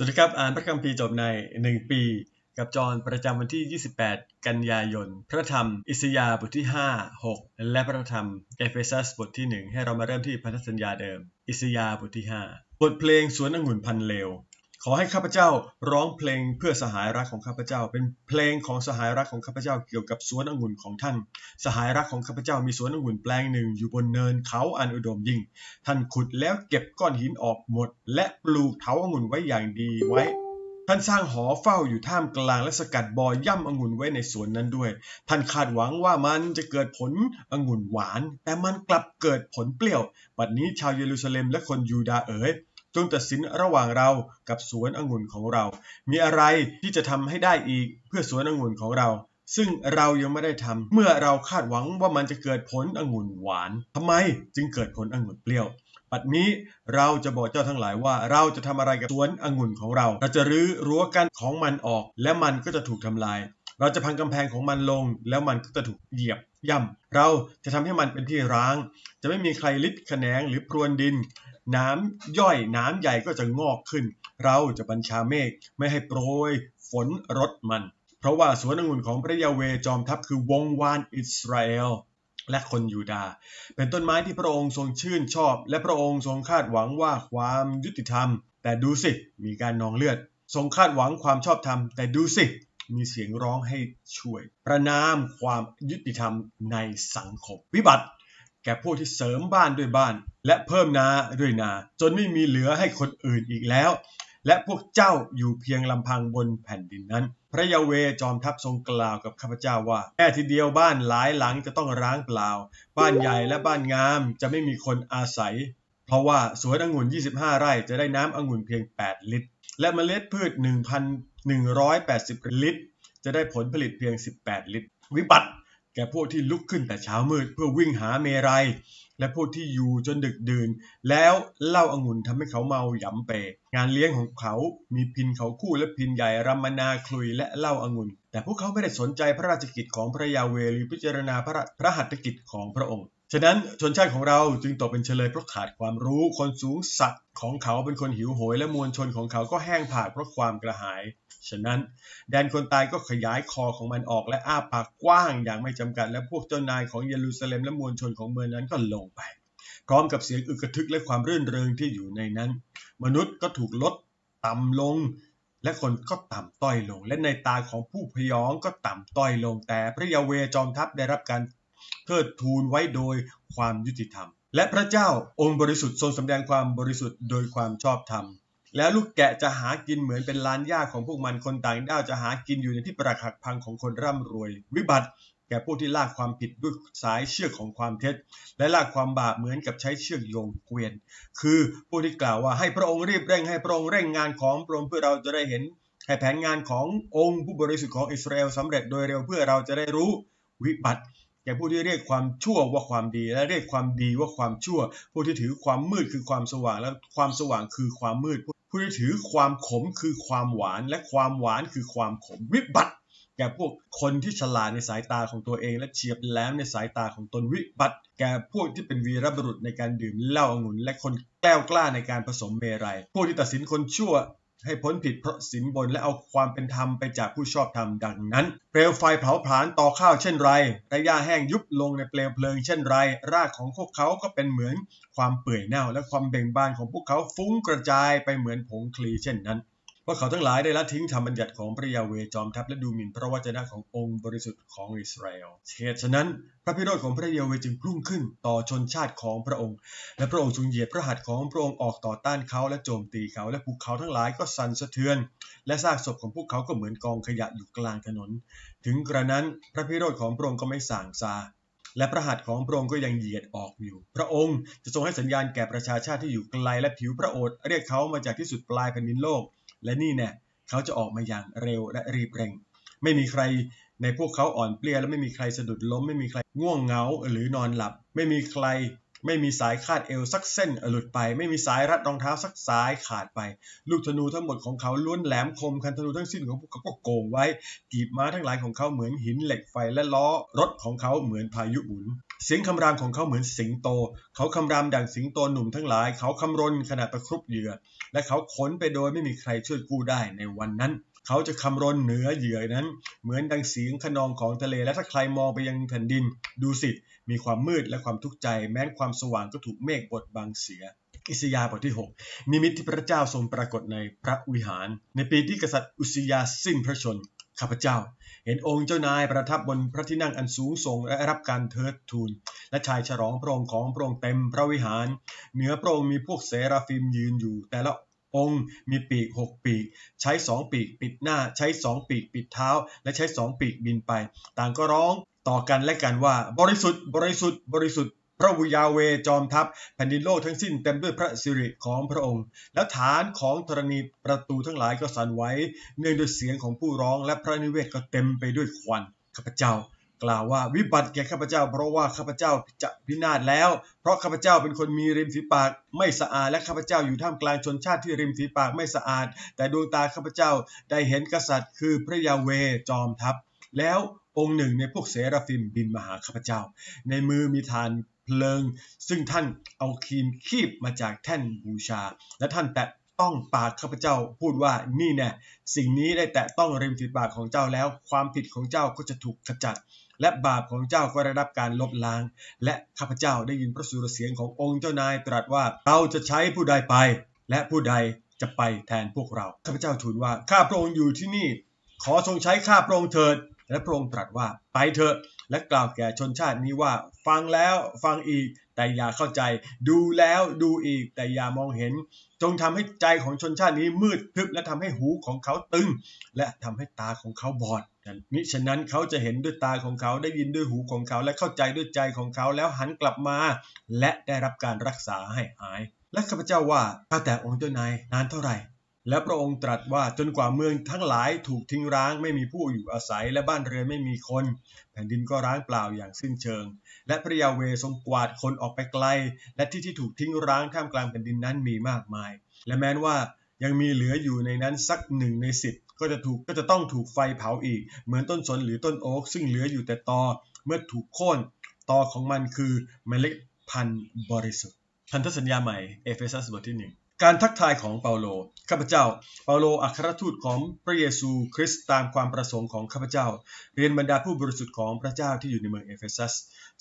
สวัสดีครับอ่านพระคัมภีร์จบใน 1 ปี กับจอห์นประจำวันที่ 28 กันยายน พระธรรมอิสยาห์บทที่ 5 6 และพระธรรมเอเฟซัสบทที่ 1 ให้เรามาเริ่มที่พันธสัญญาเดิม อิสยาห์บทที่ 5 บทเพลงสวนองุ่นพันเลว ขอให้ข้าพเจ้าร้องเพลงเพื่อสหายรักของข้าพเจ้า เป็นเพลงของสหายรักของข้าพเจ้าเกี่ยวกับสวนองุ่นของท่าน สหายรักของข้าพเจ้ามีสวนองุ่นแปลงหนึ่งอยู่บนเนินเขาอันอุดมยิ่ง ท่านขุดแล้วเก็บก้อนหินออกหมด และปลูกเถาองุ่นไว้อย่างดีไว้ท่านสร้างหอเฝ้าอยู่ท่ามกลางและสกัดบอย่ำองุ่นไว้ในสวนนั้นด้วย ท่านคาดหวังว่ามันจะเกิดผลองุ่นหวาน แต่มันกลับเกิดผลเปรี้ยว บัดนี้ชาวเยรูซาเล็มและคนยูดาเอ๋ย จงตัดสินระหว่างเรากับสวนองุ่นของเรา มีอะไรที่จะทำให้ได้อีกเพื่อสวนองุ่นของเรา ซึ่งเรายังไม่ได้ทำเมื่อเราคาดหวังว่ามันจะเกิดผลองุ่นหวานทำไมจึงเกิดผลองุ่นเปรี้ยวบัดนี้เราจะบอกเจ้าทั้งหลายว่าเราจะทำอะไรกับสวนองุ่นของเรา เราจะรื้อรั้วกั้นของมันออก และมันก็จะถูกทำลาย เราจะพังกำแพงของมันลง แล้วมันก็จะถูกเหยียบย่ำเราจะทำให้มันเป็นที่ร้าง จะไม่มีใครลิดแขนงหรือพรวนดิน น้ำย่อยน้ำใหญ่ก็จะงอกขึ้น เราจะบัญชาเมฆไม่ให้โปรยฝนรดมัน เพราะว่าสวนองุ่นของพระยาเวจอมทัพคือวงวานอิสราเอลและคนยูดาห์เป็นต้นไม้ที่พระองค์ทรงชื่นชอบ และพระองค์ทรงคาดหวังว่าความยุติธรรม แต่ดูสิ มีการนองเลือด ทรงคาดหวังความชอบธรรม แต่ดูสิ มีเสียงร้องให้ช่วย ประนามความยุติธรรมในสังคม วิบัติ แก่พวกที่เสริมบ้านด้วยบ้าน และเพิ่มนาด้วยนา จนไม่มีเหลือให้คนอื่นอีกแล้ว และพวกเจ้าอยู่เพียงลำพังบนแผ่นดินนั้น พระยาเวจอมทัพทรงกล่าวกับข้าพเจ้าว่าแค่ทีเดียวบ้านหลายหลังจะต้องร้างเปล่า บ้านใหญ่และบ้านงามจะไม่มีคนอาศัย เพราะว่าสวนองุ่น 25 ไร่จะได้น้ำองุ่นเพียง 8 ลิตร และเมล็ดพืช 1,180 ลิตร จะได้ผลผลิตเพียง 18 ลิตร วิบัติแก่พวกที่ลุกขึ้นแต่เช้ามืดเพื่อวิ่งหาเมรัย และพวกที่อยู่จนดึกดื่น แล้วเล่าองุ่นทำให้เขาเมาหยำเป งานเลี้ยงของเขามีพินเขาคู่และพินใหญ่รัมนาคลุยและเล่าองุ่น แต่พวกเขาไม่ได้สนใจพระราชกิจของพระยาเวหรือพิจารณาพระพระหัตถกิจของพระองค์ ฉะนั้นชนชาติของเราจึงตกเป็นเฉลยเพราะขาดความรู้ คนสูงสักดิ์ของเขาเป็นคนหิวโหย และมวลชนของเขาก็แห้งผากเพราะความกระหาย ฉะนั้นแดนคนตายก็ขยายคอของมันออกและอ้าปากกว้างอย่างไม่จำกัด และพวกเจ้านายของเยรูซาเล็มและมวลชนของเมืองนั้นก็ลงไป พร้อมกับเสียงอึกกระทึกและความรื่นเริงที่อยู่ในนั้น มนุษย์ก็ถูกลดต่ำลง และคนก็ต่ำต้อยลง และในตาของผู้พยองก็ต่ำต้อยลง แต่พระยาเวจอมทัพได้รับการ เทิดทูนไว้โดยความยุติธรรม และพระเจ้าองค์บริสุทธิ์ทรงสำแดงความบริสุทธิ์โดยความชอบธรรม แล้วลูกแกะจะหากินเหมือนเป็นลานหญ้าของพวกมันคนต่างด้าวจะหากินอยู่ในที่ปรักหักพังของคนร่ำรวย วิบัติแก่ผู้ที่ลากความผิดด้วยสายเชือกของความเท็จ และลากความบาปเหมือนกับใช้เชือกโยงเกวียน คือผู้ที่กล่าวว่าให้พระองค์รีบเร่งให้พระองค์เร่งงานของพระองค์เพื่อเราจะได้เห็นให้แผนงานขององค์ผู้บริสุทธิ์ของอิสราเอลสำเร็จโดยเร็วเพื่อเราจะได้รู้วิบัติ แก่ผู้ที่เรียกความชั่วว่าความดี และเรียกความดีว่าความชั่ว ผู้ที่ถือความมืดคือความสว่าง และความสว่างคือความมืด ผู้ที่ถือความขมคือความหวาน และความหวานคือความขมวิบัติ แก่พวกคนที่ฉลาดในสายตาของตัวเอง และเฉียบแหลมในสายตาของตนวิบัติ แก่พวกที่เป็นวีรบุรุษในการดื่มเหล้าองุ่น และคนแกล้วกล้าในการผสมเมรัยพวกที่ตัดสินคนชั่ว ให้พ้นผิดเพราะสินบนและเอาความเป็นธรรมไปจากผู้ชอบธรรมดังนั้น เปลวไฟเผาผลาญต่อข้าวเช่นไรและหญ้าแห้งยุบลงในเปลวเพลิงเช่นไร รากของพวกเขาก็เป็นเหมือนความเปื่อยเน่า และความเบ่งบานของพวกเขาฟุ้งกระจายไปเหมือนผงคลีเช่นนั้น เพราเขาทั้งหลายได้ละทิ้งธรรมบัญญัติของพระยาเวจอมทัพและดูหมิ่นพระวจนะขององค์บริสุทธิ์ของอิสราเอลเหตุฉะนั้น พระพิโรธของพระยาเวจึงพุ่งขึ้นต่อชนชาติของพระองค์ และพระองค์ทรงเหยียดพระหัตถ์ของพระองค์ออกต่อต้านเขาและโจมตีเขาและภูเขาทั้งหลายก็สั่นสะเทือน และซากศพของพวกเขาก็เหมือนกองขยะอยู่กลางถนน ถึงกระนั้นพระพิโรธของพระองค์ก็ไม่ส่างซาและพระหัตถ์ของพระองค์ก็ยังเหยียดออกอยู่ พระองค์จะทรงให้สัญญาณแก่ประชาชาติที่อยู่ไกลและผิวพระโอษฐ์เรียกเขามาจากที่สุดปลายแผ่นดินโลก และนี่เนี่ยเขาจะออกมาอย่างเร็วและรีบเร่ง ไม่มีใครในพวกเขาอ่อนเปลี้ยและไม่มีใครสะดุดล้ม ไม่มีใครง่วงเหงาหรือนอนหลับ ไม่มีใคร ไม่มีสายคาดเอวสักเส้นหลุดไป ไม่มีสายรัดรองเท้าสักสายขาดไป ลูกธนูทั้งหมดของเขาล้วนแหลมคมคันธนูทั้งสิ้นของพวกเขาก็โกงไว้ กีบม้าทั้งหลายของเขาเหมือนหินเหล็กไฟและล้อรถของเขาเหมือนพายุหมุน เสียงคำรามของเขาเหมือนสิงโต เขาคำรามดังสิงโตหนุ่มทั้งหลาย เขาคำรนขณะตะครุบเหยื่อ และเขาขนไปโดยไม่มีใครช่วยกู้ได้ในวันนั้นเขาจะคำรนเหนือเหยื่อนั้น เหมือนดังเสียงขนองของทะเลและถ้าใครมองไปยังแผ่นดิน ดูสิ มีความมืดและความทุกข์ใจ แม้นความสว่างก็ถูกเมฆบดบังเสีย อิสยาบทที่ 6 นิมิตที่พระเจ้าทรงปรากฏในพระวิหาร ในปีที่กษัตริย์อุสยาสิ้นพระชน ข้าพเจ้า เห็นองค์เจ้านายประทับบนพระที่นั่งอันสูงส่งและรับการเทิดทูน และชายฉลองพระองค์ของพระองค์เต็มพระวิหาร เหนือพระองค์มีพวกเซราฟิมยืนอยู่ แต่ละองค์มีปีกหกปีก ใช้สองปีกปิดหน้า ใช้สองปีกปิดเท้า และใช้สองปีกบินไป ต่างก็ร้อง ต่อกันและกันว่า บริสุทธิ์ บริสุทธิ์ บริสุทธิ์ พระวิยาเวจอมทัพแผ่นดินโลกทั้งสิ้นเต็มด้วยพระสิริของพระองค์ แล้วฐานของธรณีประตูทั้งหลายก็สั่นไหวเนื่องด้วยเสียงของผู้ร้องและพระนิเวศก็เต็มไปด้วยควันข้าพเจ้ากล่าวว่าวิบัติแก่ข้าพเจ้า เพราะว่าข้าพเจ้าจะพินาศแล้ว เพราะข้าพเจ้าเป็นคนมีริมฝีปากไม่สะอาดและข้าพเจ้าอยู่ท่ามกลางชนชาติที่ริมฝีปากไม่สะอาด แต่ดวงตาข้าพเจ้าได้เห็นกษัตริย์ คือพระยาเวจอมทัพ แล้ว องค์หนึ่งในพวกเสราฟิมบินมาหาข้าพเจ้า ในมือมีฐานเพลิง ซึ่งท่านเอาครีมคีบมาจากแท่นบูชา และท่านแตะต้องปากข้าพเจ้าพูดว่านี่แน่สิ่งนี้ได้แตะต้องริมฝีปากของเจ้าแล้ว ความผิดของเจ้าก็จะถูกขจัด และบาปของเจ้าก็ได้รับการลบล้าง และข้าพเจ้าได้ยินพระสุรเสียงขององค์เจ้านายตรัสว่าเราจะใช้ผู้ใดไป และผู้ใดจะไปแทนพวกเราข้าพเจ้าทูลว่าข้าพระองค์อยู่ที่นี่ ขอทรงใช้ข้าพระองค์เถิด และพระองค์ตรัสว่าไปเถอะและกล่าวแก่ชนชาตินี้ว่า ฟังแล้วฟังอีกแต่อย่าเข้าใจ ดูแล้วดูอีกแต่อย่ามองเห็น จงทำให้ใจของชนชาตินี้มืดทึบและทำให้หูของเขาตึง และทำให้ตาของเขาบอดมิฉะนั้นเขาจะเห็นด้วยตาของเขาได้ยินด้วยหูของเขา และเข้าใจด้วยใจของเขาแล้วหันกลับมา และได้รับการรักษาให้หาย และข้าพเจ้าว่าข้าแต่องค์เจ้านายนานเท่าไหร่ และพระองค์ตรัสว่าจนกว่าเมืองทั้งหลายถูกทิ้งร้างไม่มีผู้อยู่อาศัยและบ้านเรือนไม่มีคน แผ่นดินก็ร้างเปล่าอย่างสิ้นเชิง และพระยาเวทรงกวาดคนออกไปไกล และที่ที่ถูกทิ้งร้างท่ามกลางแผ่นดินนั้นมีมากมาย และแม้นว่ายังมีเหลืออยู่ในนั้นสักหนึ่งในสิบก็จะถูกก็จะต้องถูกไฟเผาอีก เหมือนต้นสนหรือต้นโอ๊กซึ่งเหลืออยู่แต่ตอเมื่อถูกโค่นตอของมันคือเมล็ดพันธุ์บริสุทธิ์พันธสัญญาใหม่เอเฟซัสบทที่หนึ่ง การทักทายของเปาโล ข้าพเจ้า เปาโล อัครทูตของพระเยซูคริสต์ตามความประสงค์ของข้าพเจ้า เรียนบรรดาผู้บริสุทธิ์ของพระเจ้าที่อยู่ในเมืองเอเฟซัส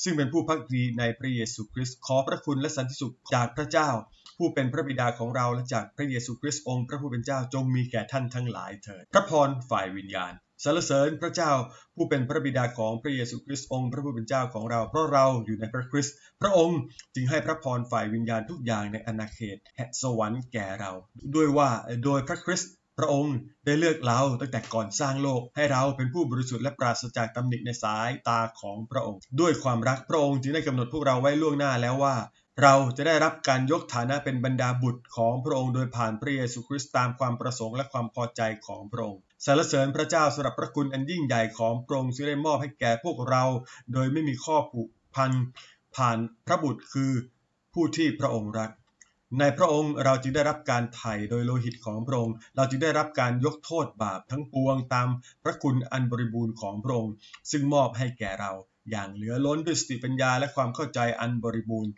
ซึ่งเป็นผู้พักดีในพระเยซูคริสต์ ขอพระคุณและสันติสุขจากพระเจ้า ผู้เป็นพระบิดาของเราและจากพระเยซูคริสต์องค์พระผู้เป็นเจ้าจงมีแก่ท่านทั้งหลายเถิด พระพรฝ่ายวิญญาณ สรรเสริญพระเจ้าผู้เป็นพระบิดาของพระเยซูคริสต์องค์พระผู้เป็นเจ้าของเราเพราะเราอยู่ในพระคริสต์พระองค์จึงให้พระพรฝ่ายวิญญาณทุกอย่างในอาณาเขตแห่งสวรรค์แก่เรา ด้วยว่าโดยพระคริสต์พระองค์ได้เลือกเราตั้งแต่ก่อนสร้างโลก ให้เราเป็นผู้บริสุทธิ์และปราศจากตำหนิในสายตาของพระองค์ ด้วยความรักพระองค์จึงได้กำหนดพวกเราไว้ล่วงหน้าแล้วว่า เราจะได้รับการยกฐานะเป็นบรรดาบุตรของพระองค์โดยผ่านพระเยซูคริสต์ตามความประสงค์และความพอใจของพระองค์ สรรเสริญพระเจ้าสำหรับพระคุณอันยิ่งใหญ่ของพระองค์ที่ได้มอบให้แก่พวกเรา โดยไม่มีข้อผูกพันผ่านพระบุตรคือผู้ที่พระองค์รัก ในพระองค์เราจึงได้รับการไถ่โดยโลหิตของพระองค์ เราจึงได้รับการยกโทษบาปทั้งปวงตามพระคุณอันบริบูรณ์ของพระองค์ ซึ่งมอบให้แก่เราอย่างเหลือล้นด้วยสติปัญญาและความเข้าใจอันบริบูรณ์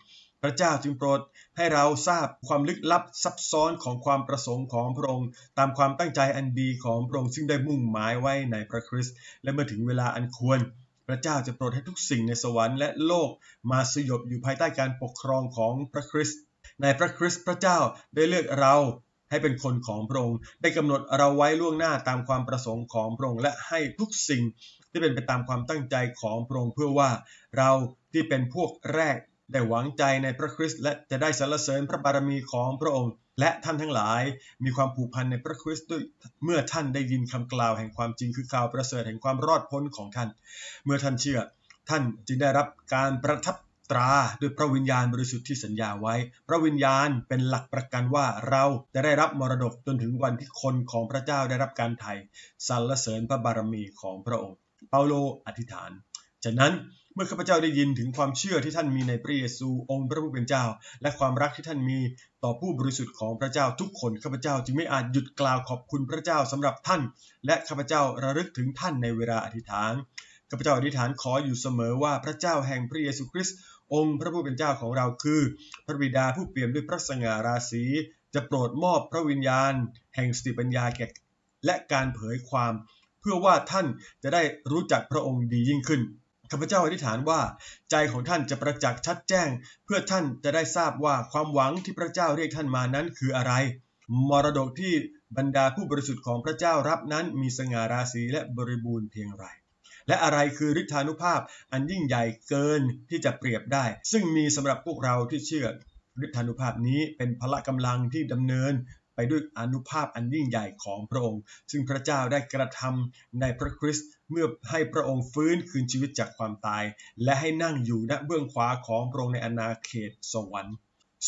พระเจ้าจึงโปรดให้เราทราบความลึกลับซับซ้อนของความประสงค์ของพระองค์ ตามความตั้งใจอันดีของพระองค์ซึ่งได้มุ่งหมายไว้ในพระคริสต์และเมื่อถึงเวลาอันควร พระเจ้าจะโปรดให้ทุกสิ่งในสวรรค์และโลกมาสยบอยู่ภายใต้การปกครองของพระคริสต์ในพระคริสต์พระเจ้าได้เลือกเราให้เป็นคนของพระองค์ได้กำหนดเราไว้ล่วงหน้าตามความประสงค์ของพระองค์และให้ทุกสิ่งที่เป็นไปตามความตั้งใจของพระองค์เพื่อว่าเราที่เป็นพวกแรก ได้หวังใจในพระคริสต์และจะได้สรรเสริญพระบารมีของพระองค์ และท่านทั้งหลาย มีความผูกพันในพระคริสต์ด้วยเมื่อท่านได้ยินคำกล่าวแห่งความจริงคือข่าวประเสริฐแห่งความรอดพ้นของท่าน เมื่อท่านเชื่อ ท่านจึงได้รับการประทับตราด้วยพระวิญญาณบริสุทธิ์ที่สัญญาไว้ พระวิญญาณเป็นหลักประกันว่าเราจะได้รับมรดกจนถึงวันที่คนของพระเจ้าได้รับการไถ่สรรเสริญพระบารมีของพระองค์ เปาโลอธิษฐานจากนั้น มื่อข้าพเจ้าได้ยินถึงความเชื่อที่ท่านมีในพระเยซูองค์พระผู้เป็นเจ้า และความรักที่ท่านมีต่อผู้บริสุทธิ์ของพระเจ้าทุกคนข้าพเจ้าจึงไม่อาจหยุดกล่าวขอบคุณพระเจ้าสำหรับท่าน และข้าพเจ้าระลึกถึงท่านในเวลาอธิษฐานข้าพเจ้าอธิษฐานขออยู่เสมอว่าพระเจ้าแห่งพระเยซูคริสต์องค์พระผู้เป็นเจ้าของเราคือ พระบิดาผู้เปี่ยมด้วยพระสง่าราศีจะโปรดมอบพระวิญญาณ แห่งสติปัญญาแก่และการเผยความ เพื่อว่าท่านจะได้รู้จักพระองค์ดียิ่งขึ้น ข้าพเจ้าอธิษฐานว่า ใจของท่านจะประจักษ์ชัดแจ้ง เพื่อท่านจะได้ทราบว่าความหวังที่พระเจ้าเรียกท่านมานั้นคืออะไร มรดกที่บรรดาผู้บริสุทธิ์ของพระเจ้ารับนั้นมีสง่าราศีและบริบูรณ์เพียงไรและอะไรคือฤทธานุภาพอันยิ่งใหญ่เกินที่จะเปรียบได้ ซึ่งมีสำหรับพวกเราที่เชื่อฤทธานุภาพนี้เป็นพละกำลังที่ดำเนิน ไปด้วยอนุภาพอันยิ่งใหญ่ของพระองค์ ซึ่งพระเจ้าได้กระทำในพระคริสต์เมื่อให้พระองค์ฟื้นคืนชีวิตจากความตาย และให้นั่งอยู่ณเบื้องขวาของพระองค์ในอาณาเขตสวรรค์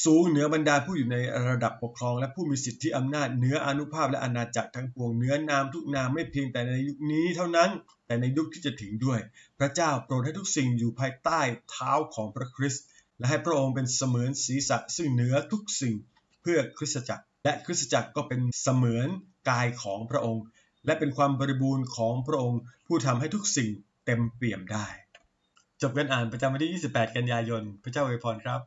สูงเหนือบรรดาผู้อยู่ในระดับปกครอง และผู้มีสิทธิอำนาจเหนืออนุภาพและอาณาจักรทั้งปวงเหนือนามทุกนามไม่เพียงแต่ในยุคนี้เท่านั้น แต่ในยุคที่จะถึงด้วย พระเจ้าโปรดให้ทุกสิ่งอยู่ภายใต้เท้าของพระคริสต์และให้พระองค์เป็นเสมือนศีรษะซึ่งเหนือทุกสิ่งเพื่อคริสตจักร และคริสตจักรก็เป็นเสมือนกายของพระองค์ และเป็นความบริบูรณ์ของพระองค์ ผู้ทำให้ทุกสิ่งเต็มเปี่ยมได้ จบการอ่านประจำวันที่ 28 กันยายน พระเจ้าอวยพรครับ